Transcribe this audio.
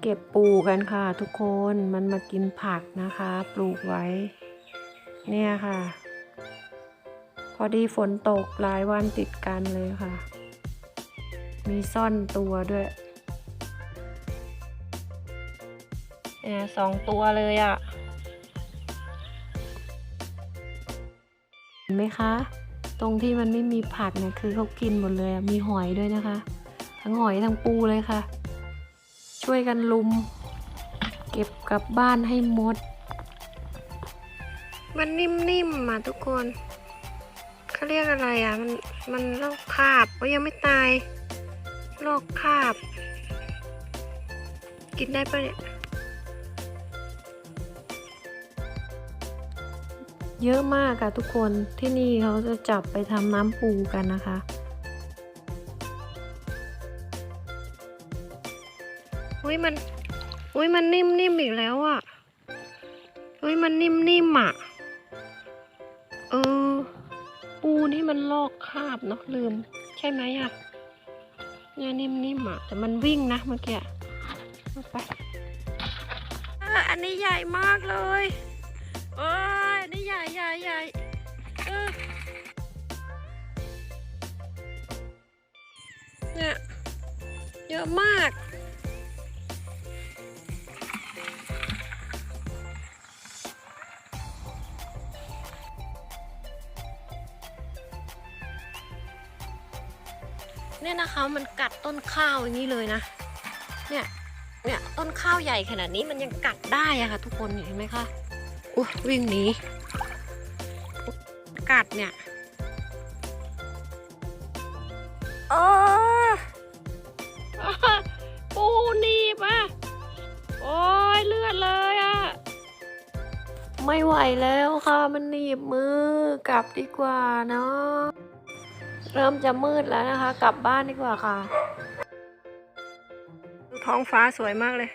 เก็บปูกันค่ะ ทุกคนมันมากินผักนะคะ ปลูกไว้ เนี่ยค่ะ พอดีฝนตกหลายวันติดกันเลยค่ะ มีซ่อนตัวด้วยเนี่ยสองตัวเลยอะ่ะเห็นไหมคะ ตรงที่มันไม่มีผักเนี่ยคือเขากินหมดเลยมีหอยด้วยนะคะ ทั้งหอยทั้งปูเลยค่ะ ช่วยกันลุม เก็บกลับบ้านให้หมด มันนิ่มๆอะทุกคนเขาเรียกอะไรอะ มันมันลอกคราบก็ยังไม่ตายลอกคราบ กินได้ปะเนี่ยเยอะมากอะทุกคนที่นี่เขาจะจับไปทำน้ำปูกันนะคะ อุ้ยมัน อุ้ยมันนิ่มๆอีกแล้วอะอุ้ยมันนิ่มๆอะเออ ปูนี่มันลอกคราบเนาะลืม ใช่ไหมอะเนี่ยนิ่มๆอะแต่มันวิ่งนะเมื่อกี้เอาไปเอออันนี้ใหญ่มากเลยเอ้ยอันนี้ใหญ่ใหญ่ใหญ่เออเนี่ยเยอะมาก เนี่ยนะคะมันกัดต้นข้าวอย่างนี้เลยนะ เนี่ย เนี่ยต้นข้าวใหญ่ขนาดนี้มันยังกัดได้อะค่ะ ทุกคนเห็นไหมคะอุ้ยวิ่งหนีกัดเนี่ยโอ้ปูหนีบอะโอ้ยเลือดเลยอะ ไม่ไหวแล้วค่ะ มันหนีบมือกลับดีกว่าเนาะ เริ่มจะมืดแล้วนะคะ กลับบ้านดีกว่าค่ะ ท้องฟ้าสวยมากเลย